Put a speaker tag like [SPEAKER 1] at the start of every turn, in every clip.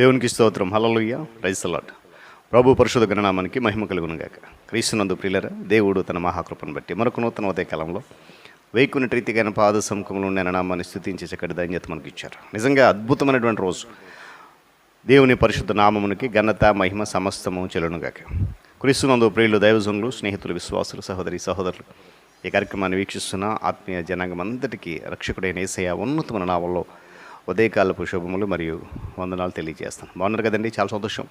[SPEAKER 1] దేవునికి స్తోత్రం. హలలుయ్య రైసలాట్ ప్రభు పరిశుద్ధ గణనామానికి మహిమ కలుగునుగాక క్రీస్తునందు ప్రియులర దేవుడు తన మహాకృపను బట్టి మరొక నూతన ఉదయ కాలంలో వేకుని రీతిగా పాద సముఖంలో ఉండే నామాన్ని స్థుతించే చక్కటి ధన్యత మనకి ఇచ్చారు. నిజంగా అద్భుతమైనటువంటి రోజు. దేవుని పరిశుద్ధ నామమునికి ఘనత మహిమ సమస్తము చెలునుగాక క్రీస్తునందు ప్రియులు దైవజనులు స్నేహితులు విశ్వాసులు సహోదరి సహోదరులు ఈ కార్యక్రమాన్ని వీక్షిస్తున్న ఆత్మీయ జనాంగం అంతటికీ రక్షకుడైన ఏసయ్య ఉన్నతమైన నామంలో ఉదయకాలపు శుభములు మరియు వందనాలు తెలియజేస్తాను. బాగున్నారు కదండి? చాలా సంతోషం.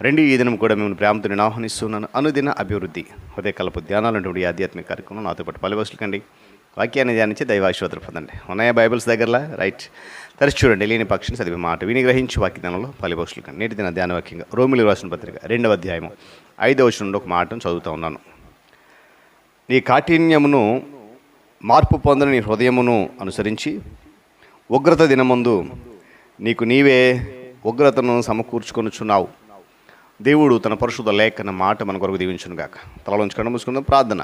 [SPEAKER 1] రెండు ఈ దినం కూడా మేము ప్రేమతో నేను ఆహ్వానిస్తున్నాను. అనుదిన అభివృద్ధి ఉదయకాలపు ధ్యానాలు అనేటువంటి ఆధ్యాత్మిక కార్యక్రమం నాతో పాటు పలువసులకండి వాక్యాన్ని ధ్యానించి దైవాశ్వతలు పొందండి. ఉన్నాయా బైబిల్స్ దగ్గరలా? రైట్. తరచు చూడండి లేని పక్షిని చదివి మాట విని గ్రహించి వాక్యదానంలో పలిభోషులు కానీ నేటి దిన ధ్యాన వాక్యంగా రోమిలి రాసిన పత్రిక రెండవ అధ్యాయము ఐదవ వచనం నుండి ఒక మాటను చదువుతూ ఉన్నాను. నీ కాఠిన్యమును మార్పు పొందని నీ హృదయమును అనుసరించి ఉగ్రత దినమందు నీకు నీవే ఉగ్రతను సమకూర్చుకొనుచున్నావు. దేవుడు తన పరిశుద్ధ లేఖన మాట మన కొరకు దీవించును గాక తలలోంచి కళ్ళు మూసుకుందాం ప్రార్థన.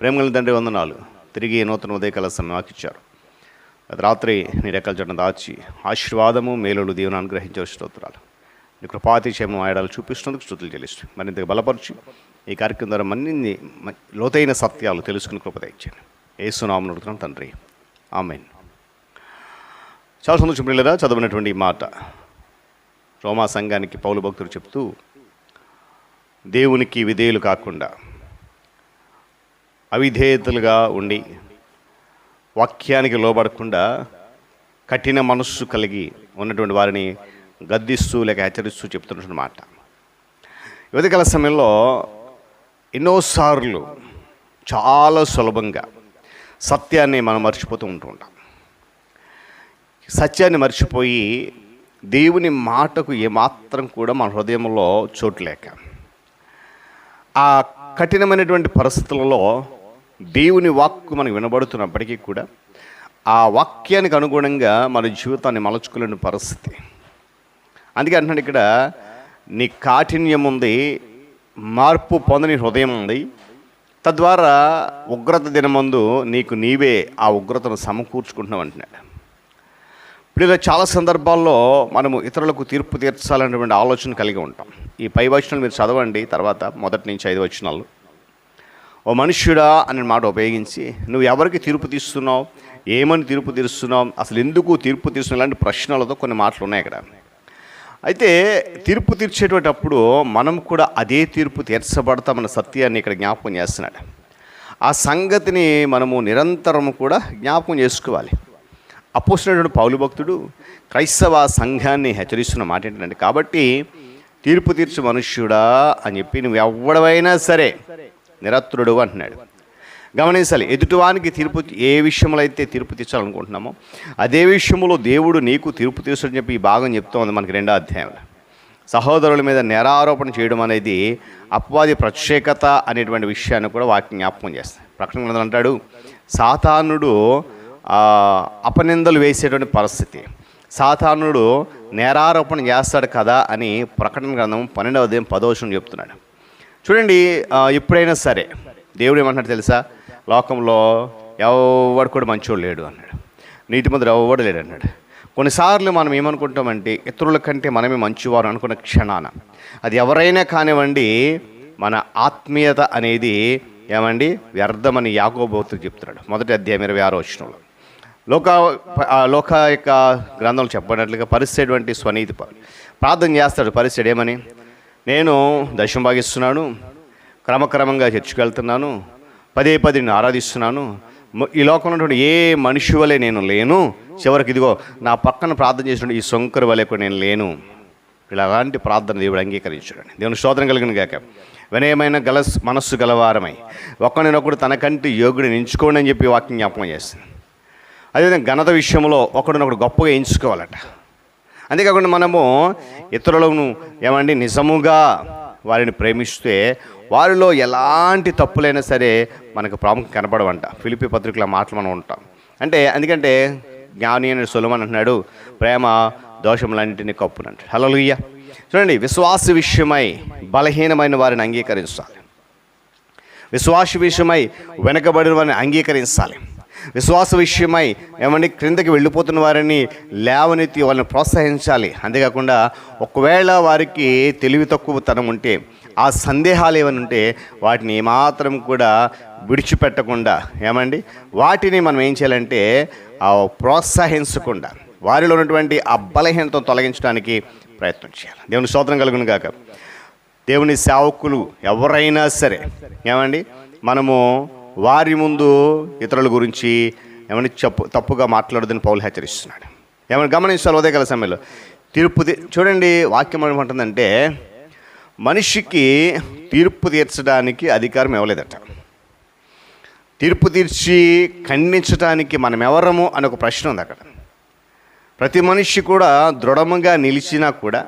[SPEAKER 1] ప్రేమగల తండ్రి వందనాలు. తిరిగి నూతన ఉదయకాల సమయం ఆకిచ్చారు రాత్రి నీ రెక్కల చెడ్డ దాచి ఆశీర్వాదము మేలులు దీవెన అనుగ్రహించే స్తోత్రాలు. నీ కృపాతిశయము ఆయడాలు చూపిస్తున్నందుకు స్థుతులు చెల్లిస్తూ మరింత బలపరిచి ఈ కార్యక్రమం ద్వారా మన్ని లోతైన సత్యాలు తెలుసుకుని కృపద ఇచ్చాను ఏసునామను అడుగుతున్నాం తండ్రి. ఆమెన్. చాలా సంతోషం పిల్లరా చదవనటువంటి మాట. రోమా సంఘానికి పౌలు భక్తులు చెప్తూ దేవునికి విధేయులు కాకుండా అవిధేయతలుగా ఉండి వాక్యానికి లోబడకుండా కఠిన మనస్సు కలిగి ఉన్నటువంటి వారిని గద్దిస్తూ లేక హెచ్చరిస్తూ చెప్తున్నటువంటి మాట. యువతకాల సమయంలో ఎన్నోసార్లు చాలా సులభంగా సత్యాన్ని మనం మర్చిపోతూ ఉంటూ ఉంటాం. సత్యాన్ని మర్చిపోయి దేవుని మాటకు ఏమాత్రం కూడా మన హృదయంలో చోటు లేక. ఆ కఠినమైనటువంటి పరిస్థితులలో దేవుని వాక్కు మనకు వినబడుతున్నప్పటికీ కూడా ఆ వాక్యానికి అనుగుణంగా మన జీవితాన్ని మలచుకోలేని పరిస్థితి. అందుకే అంటున్నాడు ఇక్కడ నీ కాఠిన్యం ఉంది మార్పు పొందని హృదయం ఉంది. తద్వారా ఉగ్రత దినమందు నీకు నీవే ఆ ఉగ్రతను సమకూర్చుకుంటున్నావు అంటున్నాడు. ఇప్పుడు ఇలా చాలా సందర్భాల్లో మనము ఇతరులకు తీర్పు తీర్చాలనేటువంటి ఆలోచన కలిగి ఉంటాం. ఈ పై వచనాలు మీరు చదవండి తర్వాత మొదటి నుంచి ఐదు వచనాలు. ఓ మనుష్యుడా అనే మాట ఉపయోగించి నువ్వు ఎవరికి తీర్పు తీస్తున్నావు? ఏమని తీర్పు తీరుస్తున్నావు? అసలు ఎందుకు తీర్పు తీస్తున్నావు ఇలాంటి ప్రశ్నలతో కొన్ని మాటలు ఉన్నాయి ఇక్కడ. అయితే తీర్పు తీర్చేటప్పుడు మనం కూడా అదే తీర్పు తీర్చబడతామన్న సత్యాన్ని ఇక్కడ జ్ఞాపకం చేస్తున్నాడు. ఆ సంగతిని మనము నిరంతరం కూడా జ్ఞాపకం చేసుకోవాలి. అపోసినటువంటి పౌలు భక్తుడు క్రైస్తవ సంఘాన్ని హెచ్చరిస్తున్న మాట ఏంటంటే కాబట్టి తీర్పు తీర్చు మనుష్యుడా అని చెప్పి నువ్వు ఎవడవైనా సరే నిరత్రుడు అంటున్నాడు. గమనించాలి ఎదుటివానికి తీర్పు ఏ విషయంలో అయితే తీర్పు తీర్చాలనుకుంటున్నామో అదే విషయంలో దేవుడు నీకు తీర్పు తీర్చని చెప్పి ఈ భాగం చెప్తోంది మనకి రెండో అధ్యాయంలో. సహోదరుల మీద నేరారోపణ చేయడం అనేది అపవాది ప్రత్యేకత అనేటువంటి విషయాన్ని కూడా వాటిని జ్ఞాపకం చేస్తాయి. ప్రకటన అంటాడు సాతానుడు అపనిందలు వేసేటువంటి పరిస్థితి. సాధారణుడు నేరారోపణ చేస్తాడు కదా అని ప్రకటన గ్రంథం పన్నెండవ అధ్యాయం పదోషం చెప్తున్నాడు. చూడండి ఎప్పుడైనా సరే దేవుడు ఏమంటున్నాడు తెలుసా? లోకంలో ఎవడు కూడా మంచోడు లేడు అన్నాడు. నీటి ముద్ర ఎవడు లేడు అన్నాడు. కొన్నిసార్లు మనం ఏమనుకుంటామంటే ఇతరుల కంటే మనమే మంచివారు అనుకున్న క్షణాన. అది ఎవరైనా కానివ్వండి మన ఆత్మీయత అనేది ఏమండి? వ్యర్థమని యాకోబోతులు చెప్తున్నాడు. మొదటి అధ్యాయం ఇరవై ఆరో వచ్చినంలో లోక లోక యొక్క గ్రంథంలో చెప్పినట్లుగా పరిస్థితి స్వనీతి ప్రార్థన చేస్తాడు. పరిస్థితి ఏమని? నేను దశం భాగిస్తున్నాను. క్రమక్రమంగా చర్చికి వెళ్తున్నాను పదే పది నేను ఆరాధిస్తున్నాను. ఈ లోకంలో ఉన్నటువంటి ఏ మనిషి వలె నేను లేను? చివరికి ఇదిగో నా పక్కన ప్రార్థన చేసిన ఈ శంకరు వలె కూడా నేను లేను. ఇలాంటి ప్రార్థన దేవుడు అంగీకరించాడు దేవుని శోధన కలిగిన గాక. వినయమైన గల మనస్సు గలవారమై. ఒకరినొకడు తనకంటే యోగుడిని ఎంచుకోండి అని చెప్పి వాక్యం జ్ఞాపకం చేస్తుంది. అదేవిధంగా ఘనత విషయంలో ఒకడినొకడు గొప్పగా ఎంచుకోవాలట. అంతేకాకుండా మనము ఇతరులను ఏమండి నిజముగా వారిని ప్రేమిస్తే వారిలో ఎలాంటి తప్పులైనా సరే మనకు ప్రాముఖ్యం కనపడవంట. ఫిలిపి పత్రికల మాటలు మనం ఉంటాం. అంటే ఎందుకంటే జ్ఞాని అని సులమన్ అంటున్నాడు ప్రేమ దోషములన్నింటినీ కప్పునంటాడు హలో చూడండి విశ్వాస విషయమై బలహీనమైన వారిని అంగీకరించాలి. విశ్వాస విషయమై వెనకబడిన వారిని అంగీకరించాలి. విశ్వాస విషయమై ఏమండి? క్రిందకి వెళ్ళిపోతున్న వారిని లేవనెత్తి వాళ్ళని ప్రోత్సహించాలి. అంతేకాకుండా ఒకవేళ వారికి తెలివి తక్కువతనం ఉంటే ఆ సందేహాలు ఏమైనా ఉంటే వాటిని ఏమాత్రం కూడా విడిచిపెట్టకుండా ఏమండి? వాటిని మనం ఏం చేయాలంటే ప్రోత్సహించకుండా వారిలో ఉన్నటువంటి ఆ బలహీనతను తొలగించడానికి ప్రయత్నం చేయాలి. దేవుని స్తోత్రం కలుగును కాక దేవుని సేవకులు ఎవరైనా సరే ఏమండి? మనము వారి ముందు ఇతరుల గురించి ఏమని చెప్పు తప్పుగా మాట్లాడదని పౌలు హెచ్చరిస్తున్నాడు. ఏమైనా గమనించాలి? ఉదయకాల సమయంలో. తీర్పు చూడండి వాక్యం ఏమంటుందంటే మనిషికి తీర్పు తీర్చడానికి అధికారం ఇవ్వలేదట. తీర్పు తీర్చి ఖండించడానికి మనం ఎవరము అని ఒక ప్రశ్న ఉంది అక్కడ. ప్రతి మనిషి కూడా దృఢముగా నిలిచినా కూడా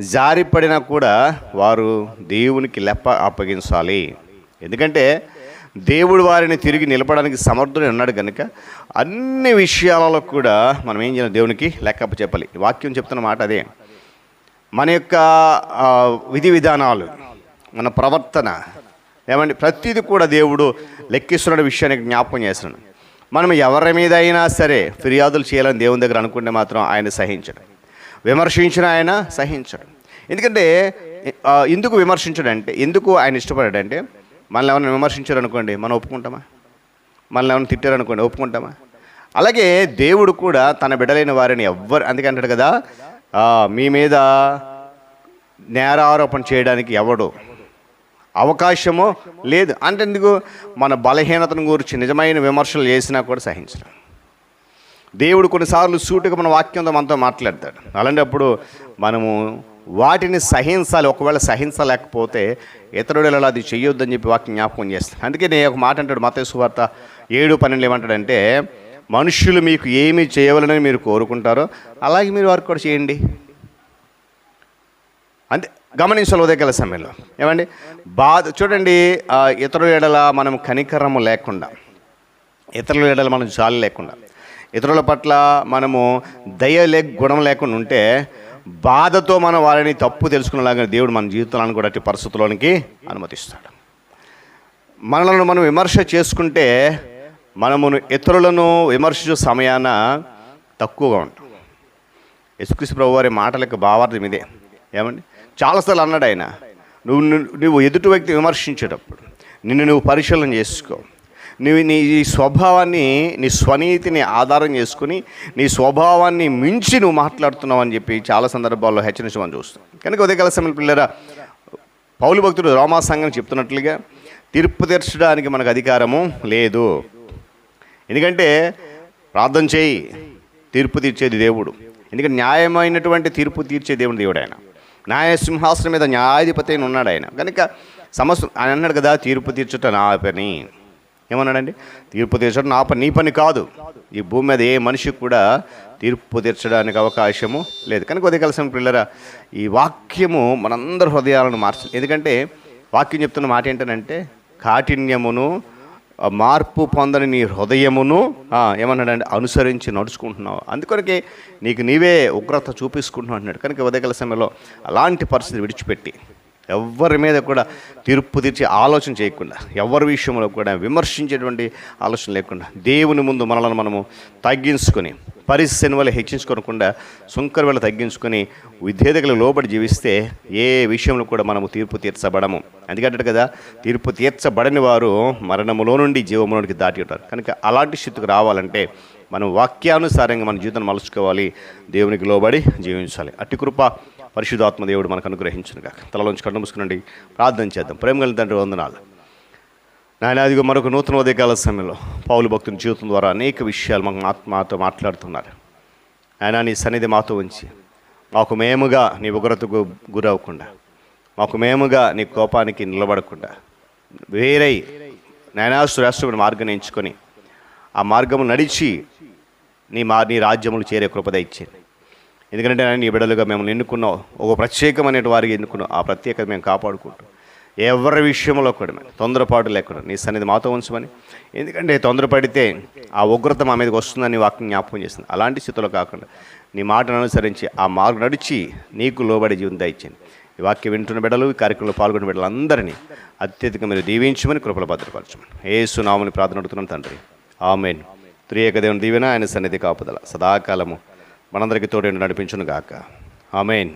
[SPEAKER 1] జారిపడినా కూడా వారు దేవునికి లెప్ప అప్పగించాలి. ఎందుకంటే దేవుడు వారిని తిరిగి నిలపడానికి సమర్థుడు ఉన్నాడు కనుక అన్ని విషయాలలో కూడా మనం ఏం చేయాలి దేవునికి లెక్కప్ప చెప్పాలి. వాక్యం చెప్తున్న మాట అదే. మన యొక్క విధి విధానాలు మన ప్రవర్తన ఏమండి ప్రతిదీ కూడా దేవుడు లెక్కిస్తున్న విషయానికి జ్ఞాపకం చేస్తున్నాడు. మనం ఎవరి మీద అయినా సరే ఫిర్యాదులు చేయాలని దేవుని దగ్గర అనుకుంటే మాత్రం ఆయన సహించడు. విమర్శించిన ఆయన సహించడు. ఎందుకంటే ఎందుకు విమర్శించడంటే ఎందుకు ఆయన ఇష్టపడాడంటే మనల్ని ఎవరైనా విమర్శించారు అనుకోండి మనం ఒప్పుకుంటామా? మనల్ని ఎవరైనా తిట్టారు అనుకోండి ఒప్పుకుంటామా? అలాగే దేవుడు కూడా తన బిడ్డలైన వారిని ఎవ్వరు అందుకంటాడు కదా మీ మీద నేరారోపణ చేయడానికి ఎవడు అవకాశము లేదు. అంటే ఎందుకు? మన బలహీనతను గురించి నిజమైన విమర్శలు చేసినా కూడా సహించడం దేవుడు కొన్నిసార్లు సూటిగా మన వాక్యంతో మనతో మాట్లాడతాడు. అలాంటప్పుడు మనము వాటిని సహించాలి ఒకవేళ సహించలేకపోతే ఇతరుడు అది చెయ్యొద్దని చెప్పి వాక్యం జ్ఞాపకం చేస్తాను అందుకే నేను ఒక మాట అంటాడు మత సువార్త ఏడు పన్నెండు ఏమంటాడంటే మనుషులు మీకు ఏమి చేయవలనని మీరు కోరుకుంటారో అలాగే మీరు వారికి కూడా చేయండి. అంతే గమనించాలి ఉదయకాల సమయంలో. ఏమండి? బాధ చూడండి ఇతరుల ఎడల మనం కనికరము లేకుండా ఇతరుల ఎడల మనం జాలి లేకుండా ఇతరుల పట్ల మనము దయ లేక గుణం లేకుండా ఉంటే బాధతో మనం వారిని తప్పు తెలుసుకునేలాగా దేవుడు మన జీవితాలను కూడా అట్టి పరిస్థితుల్లోనికి అనుమతిస్తాడు. మనలను మనం విమర్శ చేసుకుంటే మనము ఇతరులను విమర్శించే సమయాన తక్కువగా ఉంటాం. యేసుక్రీస్తు ప్రభు వారి మాటలకు భావార్థం ఇదే. ఏమండి? చాలాసార్లు అన్నాడు ఆయన నువ్వు నువ్వు ఎదుటి వ్యక్తి విమర్శించేటప్పుడు నిన్ను నువ్వు పరిశీలన చేసుకో. నువ్వు నీ ఈ స్వభావాన్ని నీ స్వనీతిని ఆధారం చేసుకుని నీ స్వభావాన్ని మించి నువ్వు మాట్లాడుతున్నావు అని చెప్పి చాలా సందర్భాల్లో హెచ్చరించి మనం చూస్తాం. కనుక ఉదయకాల సమయంలో పిల్లరా పౌలు భక్తుడు రోమా సంఘం చెప్తున్నట్లుగా తీర్పు తీర్చడానికి మనకు అధికారము లేదు. ఎందుకంటే ప్రార్థన చేయి తీర్పు తీర్చేది దేవుడు. ఎందుకంటే న్యాయమైనటువంటి తీర్పు తీర్చే దేవుడు దేవుడు ఆయన న్యాయ సింహాసనం మీద న్యాయాధిపతి అయిన ఉన్నాడు ఆయన. కనుక సమస్య ఆయన అన్నాడు కదా తీర్పు తీర్చుట నా పని. ఏమన్నాడండి? తీర్పు తీర్చడం నా పని నీ పని కాదు. ఈ భూమి మీద ఏ మనిషికి కూడా తీర్పు తీర్చడానికి అవకాశము లేదు. కనుక కలిసిన పిల్లరా ఈ వాక్యము మనందరి హృదయాలను మార్చు ఎందుకంటే వాక్యం చెప్తున్న మాట ఏంటంటే కాఠిన్యమును మార్పు పొందని నీ హృదయమును ఏమన్నాడండి ఏమన్నాడంటే అనుసరించి నడుచుకుంటున్నావు. అందుకొరకే నీకు నీవే ఉగ్రత చూపించుకుంటున్నావు అంటున్నాడు. కనుక ఉదయకాల సమయంలో అలాంటి పరిస్థితి విడిచిపెట్టి ఎవరి మీద కూడా తీర్పు తీర్చి ఆలోచన చేయకుండా ఎవరి విషయంలో కూడా విమర్శించేటువంటి ఆలోచన లేకుండా దేవుని ముందు మనలను మనము తగ్గించుకొని పరిస్థితిని వల్ల హెచ్చించుకోకుండా సుంకర వల్ల తగ్గించుకొని విధేయతలకు లోబడి జీవిస్తే ఏ విషయంలో కూడా మనము తీర్పు తీర్చబడము. ఎందుకంటే కదా తీర్పు తీర్చబడని వారు మరణములో నుండి జీవములోనికి దాటి ఉంటారు. కనుక అలాంటి స్థితికి రావాలంటే మనం వాక్యానుసారంగా మన జీవితాన్ని మలుచుకోవాలి దేవునికి లోబడి జీవించాలి. అట్టి కృప పరిశుధాత్మ దేవుడు మనకు అనుగ్రహించునుగా తలలోంచి కళ్ళు మూసుకునండి. ప్రార్థన చేద్దాం. ప్రేమ కలిగిన తండ్రి వందనాలు. నాయన అదిగో మరొక నూతన ఉదయకాల సమయంలో పౌలు భక్తుని జీవితం ద్వారా అనేక విషయాలు మాకు ఆత్మతో మాట్లాడుతున్నారు. ఆయన నీ సన్నిధి మాతో ఉంచి మాకు మేముగా నీ ఉగ్రతకు గురవ్వకుండా మాకు మేముగా నీ కోపానికి నిలబడకుండా వేరై నాయనా శ్రేష్టమైన మార్గాన్ని ఎంచుకొని ఆ మార్గము నడిచి నీ మా నీ రాజ్యములు చేరే కృపద ఇచ్చేది ఎందుకంటే ఆయన నీ బిడ్డలుగా మేము ఎన్నుకున్నావు ఒక ప్రత్యేకమైన వారికి ఎన్నుకున్నావు ఆ ప్రత్యేకత మేము కాపాడుకుంటాం. ఎవరి విషయంలో కూడా తొందరపాటు లేకుండా నీ సన్నిధి మాతో ఉంచమని. ఎందుకంటే తొందరపడితే ఆ ఉగ్రత మా మీదకి వస్తుందని వాక్యం జ్ఞాపకం చేస్తుంది అలాంటి స్థితిలో కాకుండా నీ మాటను అనుసరించి ఆ మార్గం నడిచి నీకు లోబడి జీవితం దయచేయండి. ఈ వాక్యం వింటున్న బిడ్డలు ఈ కార్యక్రమంలో పాల్గొన్న బిడ్డలందరినీ అత్యధిక మీరు దీవించమని కృపలు భద్రపరచమని. ఏసు నామని ప్రార్థన అడుగుతున్నాం తండ్రి. ఆమెన్. త్రియేక దేవుని దీవెన ఆయన సన్నిధి కాపుదల. సదాకాలము. మనందరికీ తోడు నడిపించును గాక ఆమెన్.